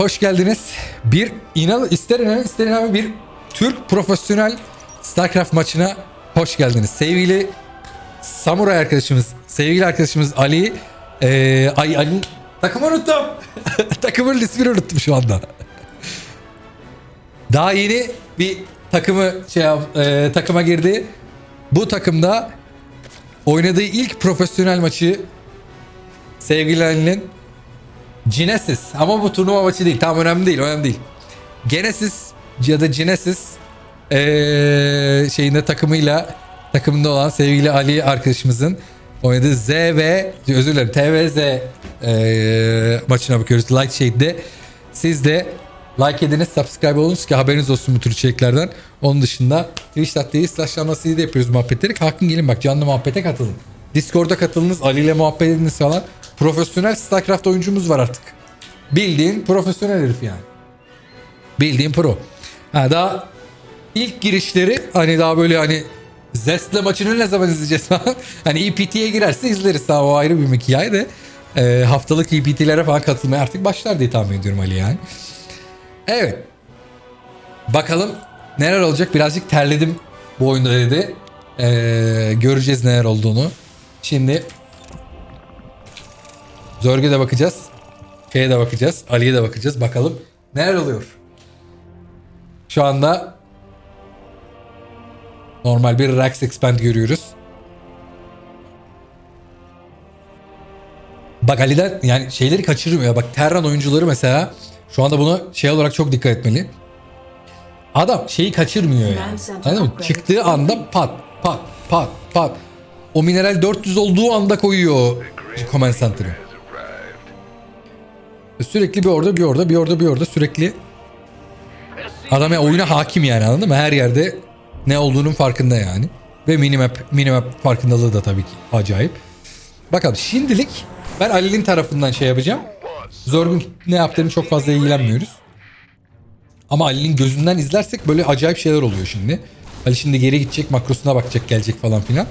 hoş geldiniz. Bir inan ister inan ister inan bir Türk profesyonel StarCraft maçına hoş geldiniz. Sevgili Samuray arkadaşımız, sevgili arkadaşımız Ali, eee ay Ali takımı unuttum. Takımın ismini unuttum şu anda. Daha yeni bir takımı şey eee, takıma girdi. Bu takımda oynadığı ilk profesyonel maçı sevgili Ali'nin Genesis ama bu turnuva maçı değil. Tamam önemli değil, önemli değil. Genesis ya da Genesis eee, şeyinde takımıyla takımında olan sevgili Ali arkadaşımızın oynadığı Z ve özür dilerim TVZ eee, maçına bakıyoruz. Light Shade'de. Siz de like ediniz, subscribe olunuz ki haberiniz olsun bu tür içeriklerden. Onun dışında Twitch.tv slash de yapıyoruz muhabbetleri. Kalkın gelin bak canlı muhabbete katılın. Discord'a katılınız, Ali ile muhabbet ediniz falan. Profesyonel StarCraft oyuncumuz var artık. Bildiğin profesyonel herif yani. Bildiğin pro. Ha daha ilk girişleri hani daha böyle hani Zest'le maçını ne zaman izleyeceğiz falan. hani EPT'ye girerse izleriz daha o ayrı bir hikaye de. Ee, haftalık EPT'lere falan katılmaya artık başlar diye tahmin ediyorum Ali yani. Evet. Bakalım neler olacak. Birazcık terledim bu oyunda dedi. Ee, göreceğiz neler olduğunu. Şimdi Zörg'e de bakacağız. Şeye de bakacağız. Ali'ye de bakacağız. Bakalım neler oluyor. Şu anda normal bir Rax Expand görüyoruz. Bak Ali'den yani şeyleri kaçırmıyor. Bak Terran oyuncuları mesela şu anda buna şey olarak çok dikkat etmeli. Adam şeyi kaçırmıyor yani. Anladın mı? Çıktığı anda pat pat pat pat. O mineral 400 olduğu anda koyuyor Command Center'ı. Sürekli bir orada bir orada bir orada bir orada sürekli adam ya oyuna hakim yani anladın mı? Her yerde ne olduğunun farkında yani. Ve minimap, minimap farkındalığı da tabii ki acayip. Bakalım şimdilik ben Ali'nin tarafından şey yapacağım. Zorgun ne yaptığını çok fazla ilgilenmiyoruz. Ama Ali'nin gözünden izlersek böyle acayip şeyler oluyor şimdi. Ali şimdi geri gidecek makrosuna bakacak gelecek falan filan.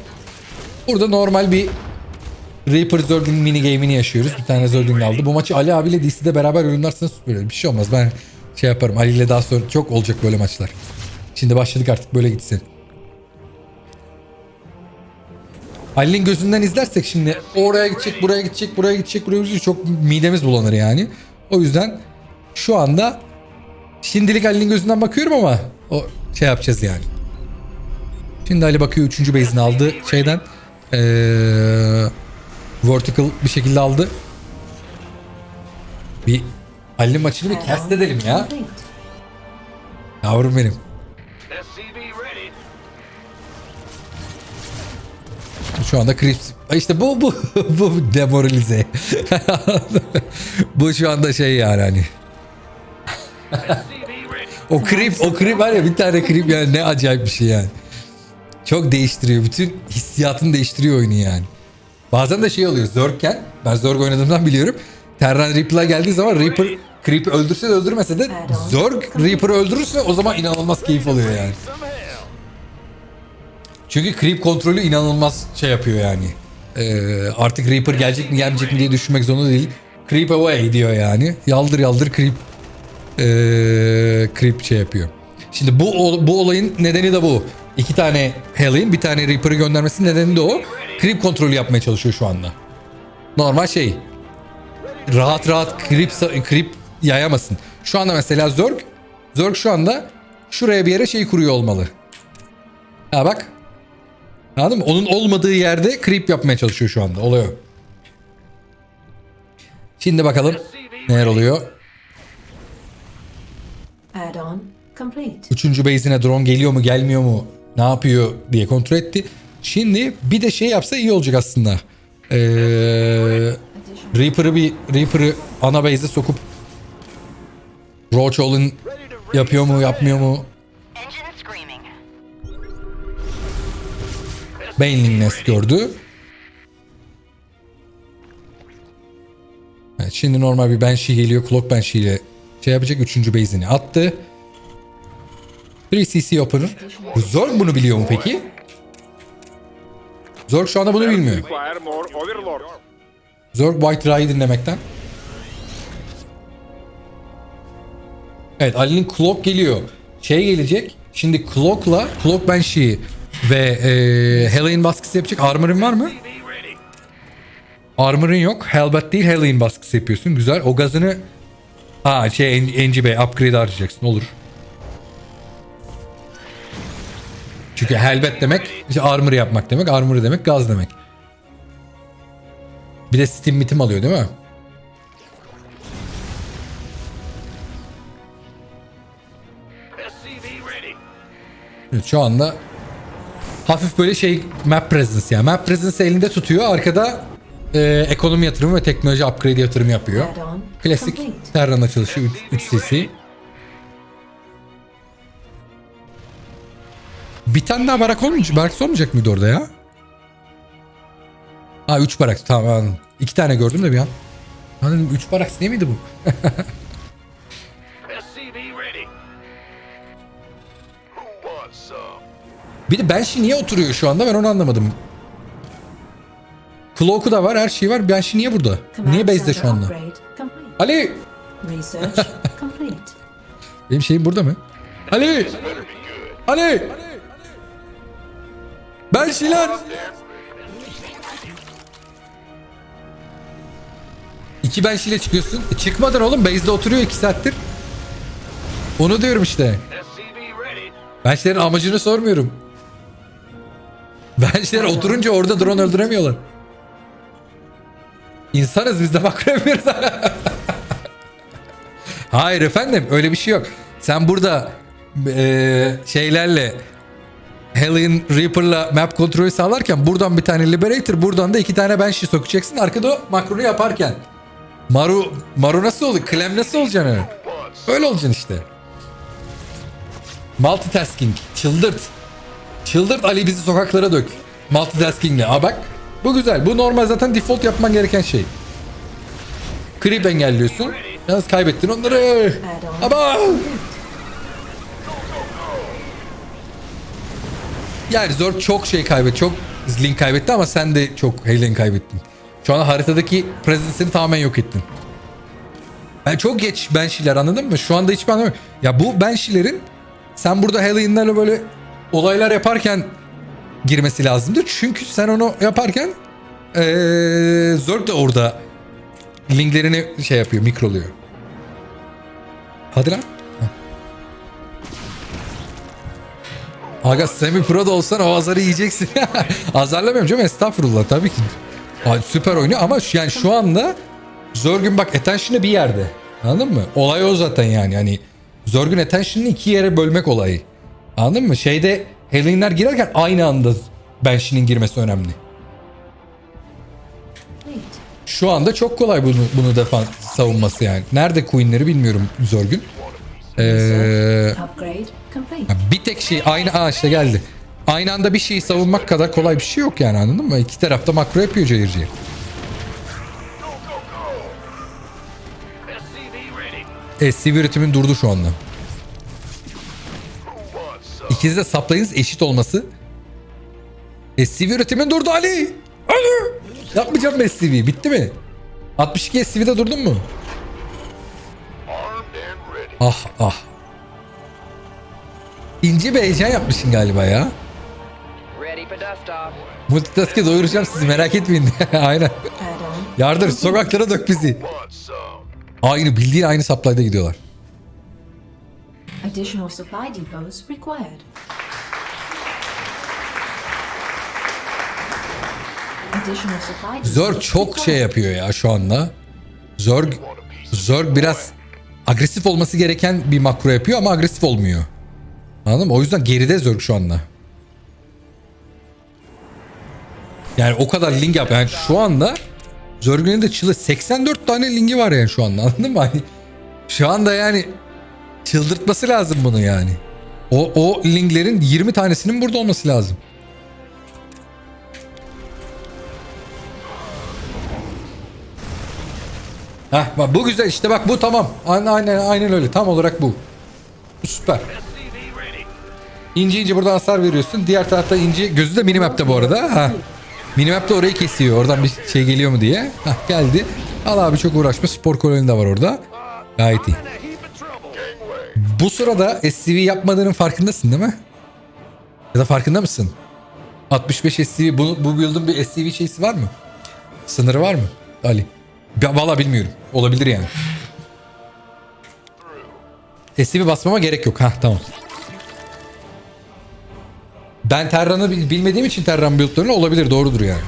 Burada normal bir Reaper Zergling mini game'ini yaşıyoruz. Bir tane Zergling aldı. Bu maçı Ali abiyle DC'de beraber oynarsanız süper. Bir şey olmaz. Ben şey yaparım. Ali ile daha sonra çok olacak böyle maçlar. Şimdi başladık artık böyle gitsin. Ali'nin gözünden izlersek şimdi oraya gidecek, buraya gidecek, buraya gidecek, buraya gidecek. Çok midemiz bulanır yani. O yüzden şu anda şimdilik Ali'nin gözünden bakıyorum ama o şey yapacağız yani. Şimdi Ali bakıyor 3. base'ini aldı şeyden. Ee, vertical bir şekilde aldı. Bir Ali'nin maçını bir cast edelim ya. Yavrum benim. Şu anda Crips işte bu bu bu demoralize. bu şu anda şey yani hani. O creep o creep var ya bir tane creep yani ne acayip bir şey yani. Çok değiştiriyor. Bütün hissiyatını değiştiriyor oyunu yani. Bazen de şey oluyor. Zerg'ken ben Zerg oynadığımdan biliyorum. Terran Reaper'a geldiği zaman Reaper Creep'i öldürse de öldürmese de Zerg Reaper'ı öldürürse o zaman inanılmaz keyif oluyor yani. Çünkü creep kontrolü inanılmaz şey yapıyor yani. Ee, artık Reaper gelecek mi gelmeyecek mi diye düşünmek zorunda değil. Creep away diyor yani. Yaldır yaldır creep ee, creep şey yapıyor. Şimdi bu bu olayın nedeni de bu. İki tane Hell'in bir tane Reaper'ı göndermesinin nedeni de o. Creep kontrolü yapmaya çalışıyor şu anda. Normal şey. Rahat rahat creep, creep yayamasın. Şu anda mesela Zerg Zerg şu anda şuraya bir yere şey kuruyor olmalı. Ha bak Anladın mı? Onun olmadığı yerde creep yapmaya çalışıyor şu anda. Oluyor. Şimdi bakalım neler oluyor. Üçüncü base'ine drone geliyor mu gelmiyor mu ne yapıyor diye kontrol etti. Şimdi bir de şey yapsa iyi olacak aslında. Ee, Reaper'ı bir Reaper'ı ana base'e sokup Roach All'ın yapıyor mu yapmıyor mu. Baneling Nest gördü. Evet, şimdi normal bir Banshee geliyor. Clock Banshee ile şey yapacak. Üçüncü base'ini attı. 3CC Opener. Zorg bunu biliyor mu peki? Zorg şu anda bunu bilmiyor. Zorg White Ra'yı dinlemekten. Evet Ali'nin Cloak geliyor. Şey gelecek. Şimdi Cloak'la Cloak Banshee'yi ve e, Helene baskısı yapacak. Armor'ın var mı? Armor'ın yok. Hellbat değil Helene baskısı yapıyorsun. Güzel. O gazını ha şey NG Bey upgrade harcayacaksın. Olur. Çünkü Hellbat demek işte armor yapmak demek. Armor demek gaz demek. Bir de Steam mitim alıyor değil mi? Evet, şu anda hafif böyle şey map presence yani. Map presence elinde tutuyor. Arkada e, ekonomi yatırımı ve teknoloji upgrade yatırımı yapıyor. Klasik. Terran açılışı 3 cc. Bir tane daha barak olmayacak, barak olmayacak mıydı orada ya? Ha 3 barak tamam anladım. 2 tane gördüm de bir an. Anladım 3 barak ne miydi bu? Bir de Banshee niye oturuyor şu anda ben onu anlamadım. Cloak'u da var her şey var. Banshee niye burada? Niye base'de şu anda? Ali! Benim şeyim burada mı? Ali! Ali! Banshee'ler! İki ile çıkıyorsun. E, çıkmadın oğlum. Base'de oturuyor iki saattir. Onu diyorum işte. Banshee'lerin amacını sormuyorum. Banshee'ler oturunca orada drone öldüremiyorlar. İnsanız biz de bakamıyoruz. Hayır efendim öyle bir şey yok. Sen burada eee, şeylerle Helen Reaper'la map kontrolü sağlarken buradan bir tane Liberator buradan da iki tane Banshee sokacaksın. Arkada o makronu yaparken. Maru, Maru nasıl oluyor? Clem nasıl olacaksın öyle? Öyle olacaksın işte. Multitasking. Çıldırt. Çıldırt Ali bizi sokaklara dök. Multitaskingle. Aa bak. Bu güzel. Bu normal zaten default yapman gereken şey. Creep engelliyorsun. Yalnız kaybettin onları. Add-on yani zor çok şey kaybetti. Çok link kaybetti ama sen de çok Helen kaybettin. Şu an haritadaki presence'ini tamamen yok ettin. Ben çok geç Banshee'ler anladın mı? Şu anda hiç anlamıyorum. Ya bu Banshee'lerin sen burada Helen'lerle böyle olaylar yaparken girmesi lazımdır. Çünkü sen onu yaparken ee, Zerg de orada linklerini şey yapıyor, mikroluyor. Hadi lan. Aga semi pro da olsan o azarı yiyeceksin. Azarlamıyorum canım estağfurullah tabii ki. Ay, süper oynuyor ama yani şu anda Zerg'ün bak attention'ı bir yerde. Anladın mı? Olay o zaten yani. Hani Zerg'ün attention'ını iki yere bölmek olayı. Anladın mı? Şeyde Helen'ler girerken aynı anda Banshee'nin girmesi önemli. Şu anda çok kolay bunu bunu defan savunması yani. Nerede Queen'leri bilmiyorum Zerg'ün. Ee, bir tek şey aynı aa işte geldi. Aynı anda bir şeyi savunmak kadar kolay bir şey yok yani anladın mı? İki tarafta makro yapıyor cayır cayır. SCV üretimin durdu şu anda. İkiniz de saplayınız eşit olması. SCV üretimin durdu Ali. Ali. Yapmayacağım SCV. Bitti mi? 62 SCV'de durdun mu? Ah ah. İnce bir heyecan yapmışsın galiba ya. Ready for dust off. Multitask'e doyuracağım sizi merak etmeyin. Aynen. Yardır sokaklara dök bizi. Aynı bildiğin aynı supply'da gidiyorlar. additional supply depots required. Additional supply depots Zerg çok şey yapıyor ya şu anda. Zerg, Zerg biraz agresif olması gereken bir makro yapıyor ama agresif olmuyor. Anladın mı? O yüzden geride Zerg şu anda. Yani o kadar link yap. Yani şu anda Zerg'ün de çıldı. 84 tane linki var yani şu anda. Anladın mı? Hani şu anda yani çıldırtması lazım bunu yani. O, o linklerin 20 tanesinin burada olması lazım. Heh, bak bu güzel işte bak bu tamam. Aynen aynen, öyle. Tam olarak bu. Bu süper. İnci inci buradan hasar veriyorsun. Diğer tarafta inci gözü de minimap'te bu arada. Ha. Minimap'te orayı kesiyor. Oradan bir şey geliyor mu diye. Hah geldi. Al abi çok uğraşma. Spor koloni de var orada. Gayet iyi. Bu sırada SCV yapmadığının farkındasın değil mi? Ya da farkında mısın? 65 SCV bu, bu build'ın bir SCV şeysi var mı? Sınırı var mı? Ali. Valla bilmiyorum. Olabilir yani. SCV basmama gerek yok. Ha tamam. Ben Terran'ı bil- bilmediğim için Terran build'larını olabilir. Doğrudur yani.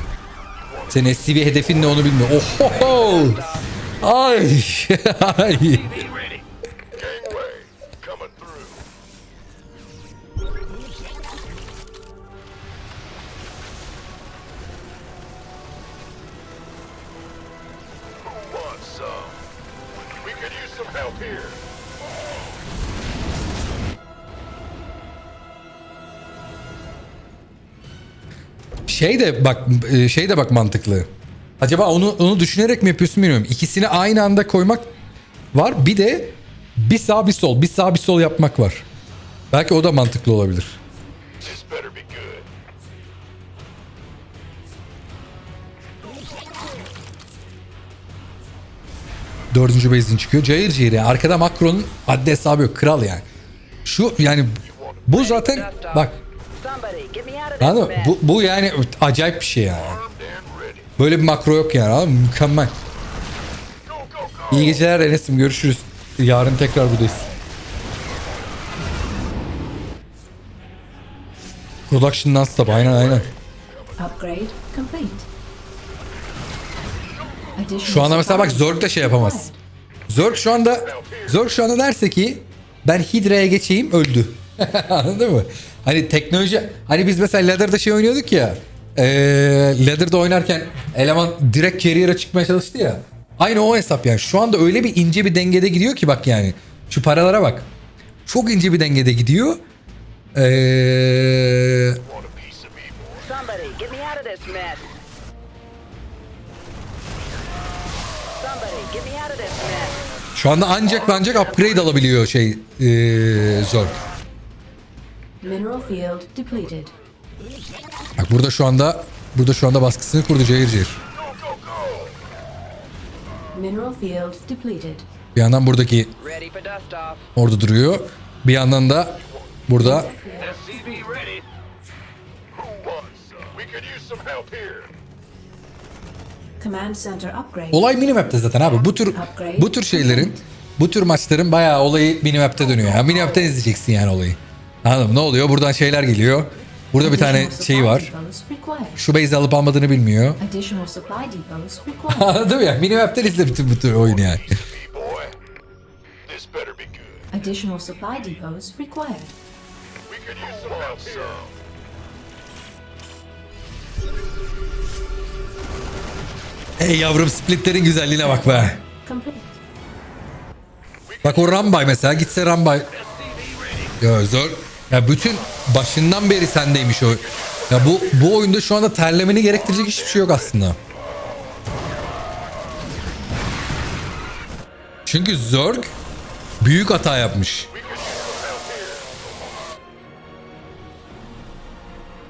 Senin SCV hedefin ne onu bilmiyorum. Oho! Ay! Ay! Şey de bak e, şey de bak mantıklı. Acaba onu onu düşünerek mi yapıyorsun bilmiyorum. İkisini aynı anda koymak var. Bir de bir sağ bir sol, bir sağ bir sol yapmak var. Belki o da mantıklı olabilir. Dördüncü base'in çıkıyor. Cayır cayır yani. Arkada Macron'un haddi hesabı yok. Kral yani. Şu yani bu zaten bak anladın mı? Bu, bu yani acayip bir şey yani. Böyle bir makro yok yani. anladın mı? Mükemmel. İyi geceler Enes'im. Görüşürüz. Yarın tekrar buradayız. Production non-stop. Aynen aynen. Upgrade complete. Additional Şu anda mesela bak Zorg da şey yapamaz. Zorg şu anda Zorg şu anda derse ki ben Hydra'ya geçeyim öldü. Anladın mı? Hani teknoloji hani biz mesela Ladder'da şey oynuyorduk ya. Eee Ladder'da oynarken eleman direkt carrier'a çıkmaya çalıştı ya. Aynı o hesap yani. Şu anda öyle bir ince bir dengede gidiyor ki bak yani. Şu paralara bak. Çok ince bir dengede gidiyor. Mess. şu anda ancak ancak upgrade alabiliyor şey eee Zorg. Mineral field depleted. Bak burada şu anda burada şu anda baskısını kurdu cayır cayır. Mineral field depleted. Bir yandan buradaki orada duruyor. Bir yandan da burada SCV ready. Who wants some? We could use some help here. Command center upgrade. olay minimap'te zaten abi. Bu tür bu tür şeylerin bu tür maçların bayağı olayı minimap'te dönüyor. Ya minimap'ten izleyeceksin yani olayı. Anladın mı? Ne oluyor? Buradan şeyler geliyor. Burada bir tane şey var. Şu base'i alıp almadığını bilmiyor. Mı ya? Minimap'ten izle bütün bu tür oyunu yani. Me, boy. This better be good. Additional supply depots required. We could use some help here. Hey yavrum splitlerin güzelliğine bak be. Bak o Rambay mesela gitse Rambay. Ya zor. Ya bütün başından beri sendeymiş o. Ya bu bu oyunda şu anda terlemeni gerektirecek hiçbir şey yok aslında. Çünkü Zerg büyük hata yapmış.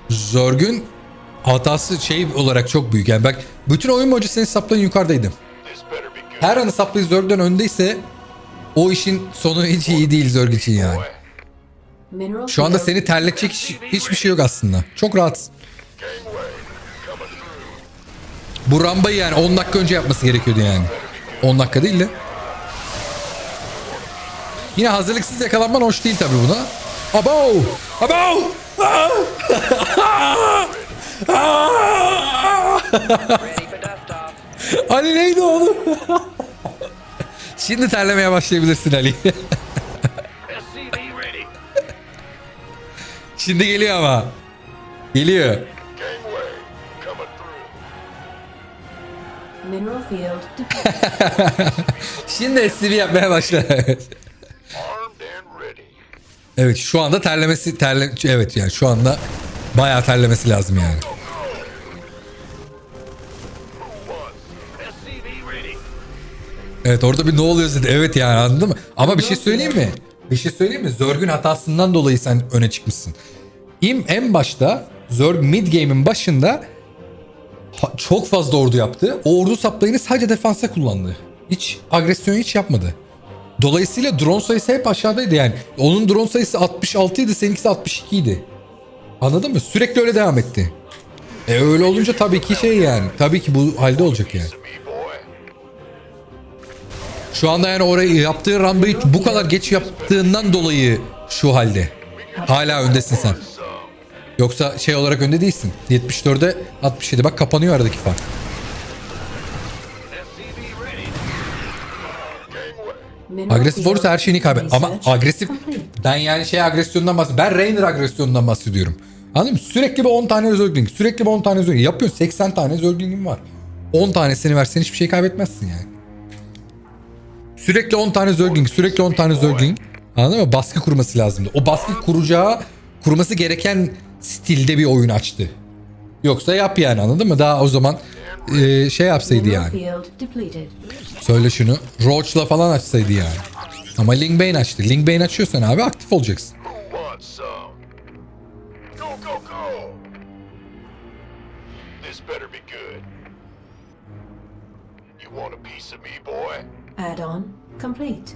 Zerg'ün hatası şey olarak çok büyük. Yani bak bütün oyun boyunca senin sapların yukarıdaydı. Her anı saplayı Zerg'den öndeyse o işin sonu hiç iyi değil Zerg için yani. Şu anda seni terletecek hiç- hiçbir şey yok aslında. Çok rahatsın. Bu Ramba'yı yani 10 dakika önce yapması gerekiyordu yani. 10 dakika değil de. Yine hazırlıksız yakalanman hoş değil tabii buna. Abo! Abo! Ali neydi oğlum? Şimdi terlemeye başlayabilirsin Ali. Şimdi geliyor ama. Geliyor. Şimdi SCV yapmaya başla. Armed and ready. evet şu anda terlemesi terle evet yani şu anda bayağı terlemesi lazım yani. Evet orada bir ne oluyor dedi. Evet yani anladın mı? Ama bir şey söyleyeyim mi? Bir şey söyleyeyim mi? Zerg'ün hatasından dolayı sen öne çıkmışsın. İm en başta Zerg mid game'in başında çok fazla ordu yaptı. O ordu saplayını sadece defansa kullandı. Hiç agresyon hiç yapmadı. Dolayısıyla drone sayısı hep aşağıdaydı yani. Onun drone sayısı 66 idi, seninkisi 62 idi. Anladın mı? Sürekli öyle devam etti. E öyle olunca tabii ki şey yani. Tabii ki bu halde olacak yani. Şu anda yani orayı yaptığı rambayı bu kadar geç yaptığından dolayı şu halde. Hala öndesin sen. Yoksa şey olarak önde değilsin. 74'e 67 bak kapanıyor aradaki fark. Agresif olursa her şeyini kaybet. Ama agresif ben yani şey agresyonundan bahsediyorum. Ben Rainer agresyonundan bahsediyorum. Anladın mı? Sürekli bir 10 tane Zergling. Sürekli bir 10 tane Zergling. Yapıyorsun 80 tane Zergling'in var. 10 tanesini versen hiçbir şey kaybetmezsin yani. Sürekli 10 tane Zergling. Sürekli 10 tane Zergling. Anladın mı? Baskı kurması lazımdı. O baskı kuracağı kurması gereken stilde bir oyun açtı. Yoksa yap yani anladın mı? Daha o zaman e, şey yapsaydı yani. Söyle şunu. Roach'la falan açsaydı yani. Ama Ling Bane açtı. Ling Bane açıyorsan abi aktif olacaksın. Who wants some? Go, go, go! This better be good. You want a piece of me, boy? Add-on complete.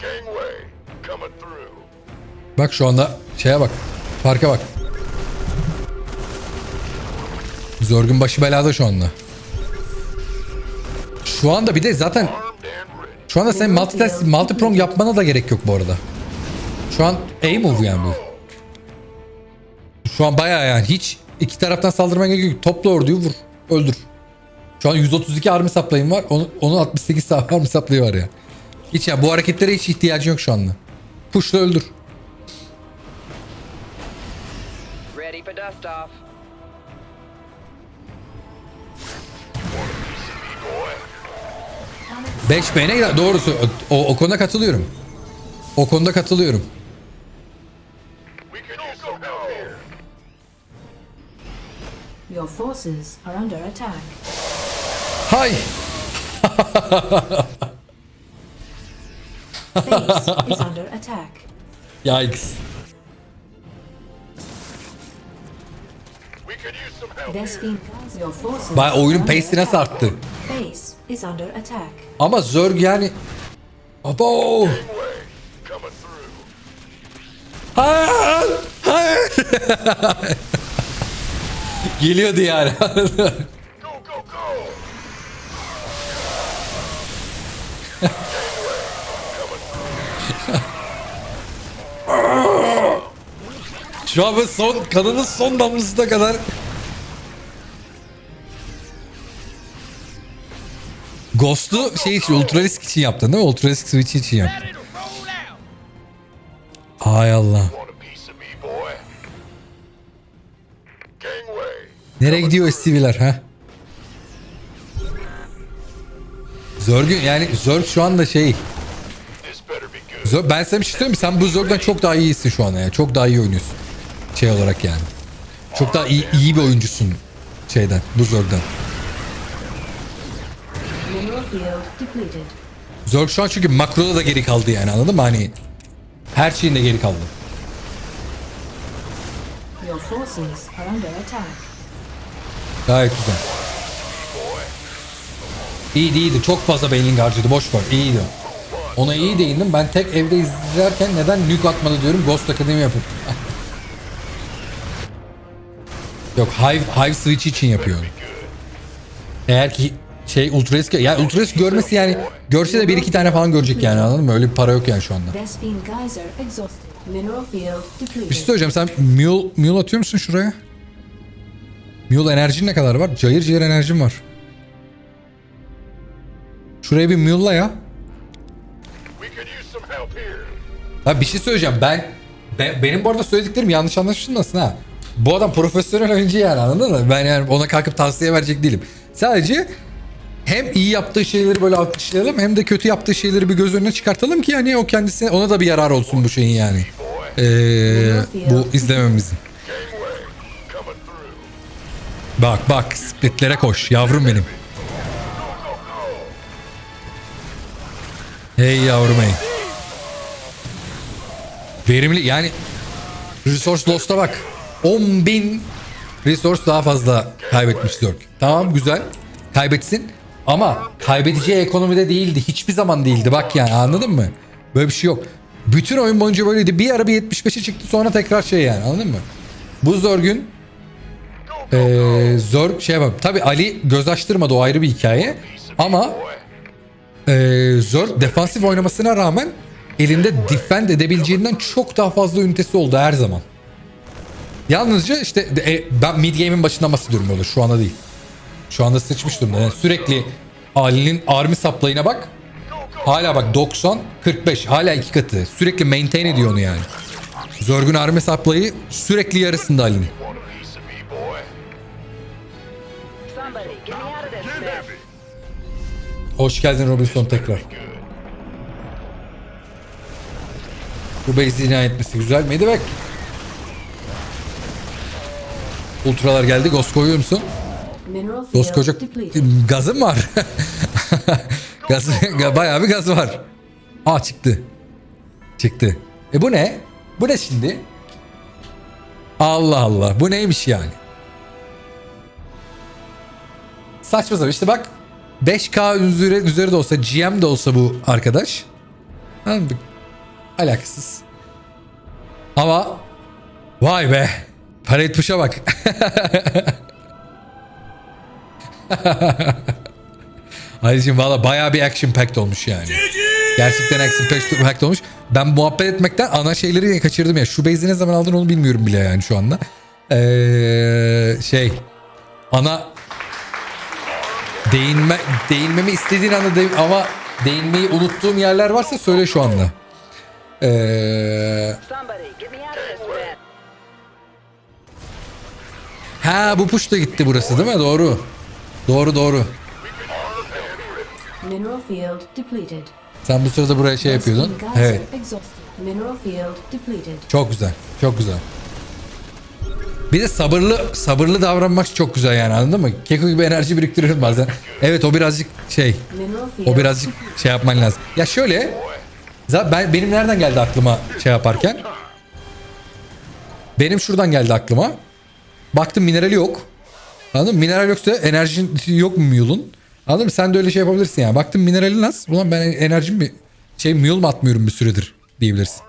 Gangway, coming through. Bak şu anda şeye bak. Farka bak. Zorgun başı belada şu anda. Şu anda bir de zaten şu anda sen multi multiprong yapmana da gerek yok bu arada. Şu an A move yani bu. Şu an bayağı yani hiç iki taraftan saldırmaya gerek yok. Topla orduyu vur. Öldür. Şu an 132 army supply'ım var. Onun, onun 68 army supply'ı var ya. Hiç ya bu hareketlere hiç ihtiyacın yok şu anda. Push'la öldür. Ready for dust off. Me, boy. 5 bene gider. Doğrusu o, o konuda katılıyorum. O konuda katılıyorum. Your forces are under attack. Hay! Base is under attack. Yikes. We could use some help here. Vespine your forces Baya oyunun pace'i nasıl arttı? Base is under attack. Ama Zerg yani... Abo! Hayır! Hayır! Geliyordu yani. Şu an böyle son kanının son damlasına kadar Ghost'u şey için Ultralisk için yaptın değil mi? Ultralisk Switch için yaptın. Hay Allah. Nereye gidiyor SCV'ler ha? Zerg'ün yani Zerg şu anda şey. Zerg, ben sana bir şey söyleyeyim mi? Sen bu Zerg'den çok daha iyisin şu anda ya. Çok daha iyi oynuyorsun. Şey olarak yani. Çok daha iyi, iyi bir oyuncusun şeyden, bu depleted. Zerg şu an çünkü makroda da geri kaldı yani anladın mı? Hani her şeyinde geri kaldı. Your forces are under attack. Gayet güzel. İyiydi iyiydi. Çok fazla beynin harcadı. Boş ver. İyiydi. Ona iyi değindim. Ben tek evde izlerken neden nuke atmadı diyorum. Ghost Academy yapıp. Yok Hive, Hive Switch için yapıyor. Eğer ki şey Ultralisk ya Ultralisk görmesi yani görse de bir iki tane falan görecek yani anladın mı? Öyle bir para yok yani şu anda. Bir şey söyleyeceğim sen mule, mule atıyor musun şuraya? Mule enerjin ne kadar var? Cayır cayır enerjim var. Şuraya bir mule'la ya. Ha bir şey söyleyeceğim ben, ben- benim bu arada söylediklerim yanlış anlaşılmasın ha. Bu adam profesyonel oyuncu yani anladın mı? Ben yani ona kalkıp tavsiye verecek değilim. Sadece hem iyi yaptığı şeyleri böyle alkışlayalım hem de kötü yaptığı şeyleri bir göz önüne çıkartalım ki yani o kendisine ona da bir yarar olsun bu şeyin yani. Ee, bu izlememizin. Bak bak splitlere koş yavrum benim. Hey yavrum hey. Verimli yani Resource Lost'a bak. 10 bin Resource daha fazla kaybetmiş Zerg. Tamam güzel. Kaybetsin. Ama kaybedeceği ekonomide değildi. Hiçbir zaman değildi. Bak yani anladın mı? Böyle bir şey yok. Bütün oyun boyunca böyleydi. Bir ara bir 75'e çıktı sonra tekrar şey yani anladın mı? Bu Zerg'ün ee, Zerg şey yapalım. Tabi Ali göz açtırmadı o ayrı bir hikaye. Ama ee, Zerg defansif oynamasına rağmen elinde defend edebileceğinden çok daha fazla ünitesi oldu her zaman. Yalnızca işte e, ben mid game'in başından bahsediyorum böyle şu anda değil. Şu anda sıçmış durumda. Yani sürekli Ali'nin army supply'ına bak. Hala bak 90, 45. Hala iki katı. Sürekli maintain ediyor onu yani. Zerg'ün army supply'ı sürekli yarısında Ali'nin. Hoş geldin Robinson tekrar. Bu base'i inat etmesi güzel. Medivek. Ultralar geldi. Ghost koyuyor musun? Koskoca depleted. gazım var. gaz, bayağı bir gaz var. Aa çıktı. Çıktı. E bu ne? Bu ne şimdi? Allah Allah. Bu neymiş yani? Saçma sapan. İşte bak 5K üzeri, üzeri de olsa GM de olsa bu arkadaş. Anladın mı? Alakasız. Ama vay be. Parade push'a bak. Halicim valla bayağı bir action packed olmuş yani. Gerçekten action packed packed olmuş. Ben muhabbet etmekten ana şeyleri kaçırdım ya. Şu base'i ne zaman aldın onu bilmiyorum bile yani şu anda. Ee, şey ana değinme değinmemi istediğin anda değin- ama değinmeyi unuttuğum yerler varsa söyle şu anda. Ee, ha bu push da gitti burası değil mi? Doğru. Doğru doğru. Mineral field depleted. Sen bu sırada buraya şey yapıyordun. Evet. Çok güzel. Çok güzel. Bir de sabırlı sabırlı davranmak çok güzel yani anladın mı? Keko gibi enerji biriktiriyorum bazen. Evet o birazcık şey. O birazcık şey yapman lazım. Ya şöyle. Ben, benim nereden geldi aklıma şey yaparken? Benim şuradan geldi aklıma. Baktım minerali yok. Anladın mı? Mineral yoksa enerjin yok mu Mule'un? Anladın mı? Sen de öyle şey yapabilirsin yani. Baktım minerali nasıl? Ulan ben enerjim mi? Şey Mule mu atmıyorum bir süredir diyebilirsin.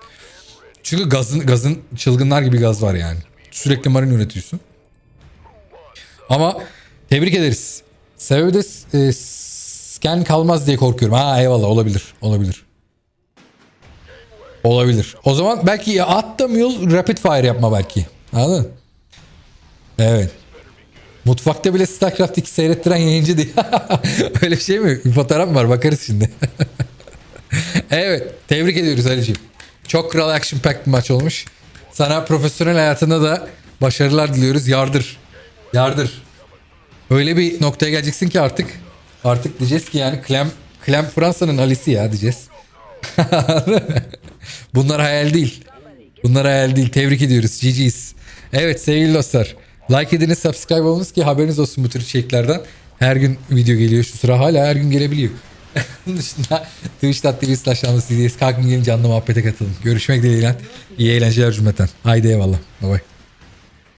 Çünkü gazın gazın çılgınlar gibi gaz var yani. Sürekli marin üretiyorsun. Ama tebrik ederiz. Sebebi de e, scan kalmaz diye korkuyorum. Ha eyvallah olabilir. Olabilir. Olabilir. O zaman belki at da mule rapid fire yapma belki. Anladın? Evet. Mutfakta bile StarCraft 2 seyrettiren yayıncı diye. Öyle bir şey mi? Bir fotoğraf var bakarız şimdi. evet. Tebrik ediyoruz Ali'ciğim. Çok kral action packed bir maç olmuş. Sana profesyonel hayatında da başarılar diliyoruz. Yardır. Yardır. Öyle bir noktaya geleceksin ki artık artık diyeceğiz ki yani Clem, Clem Fransa'nın Ali'si ya diyeceğiz. Bunlar hayal değil. Bunlar hayal değil. Tebrik ediyoruz. GG's. Evet sevgili dostlar. Like ediniz, subscribe olunuz ki haberiniz olsun bu tür içeriklerden. Her gün video geliyor şu sıra hala her gün gelebiliyor. Bunun dışında twitch.tv slash anlasıydıyız. Kalkın gelin canlı muhabbete katılın. Görüşmek dileğiyle. İyi eğlenceler cümleten. Haydi eyvallah. Bye bye.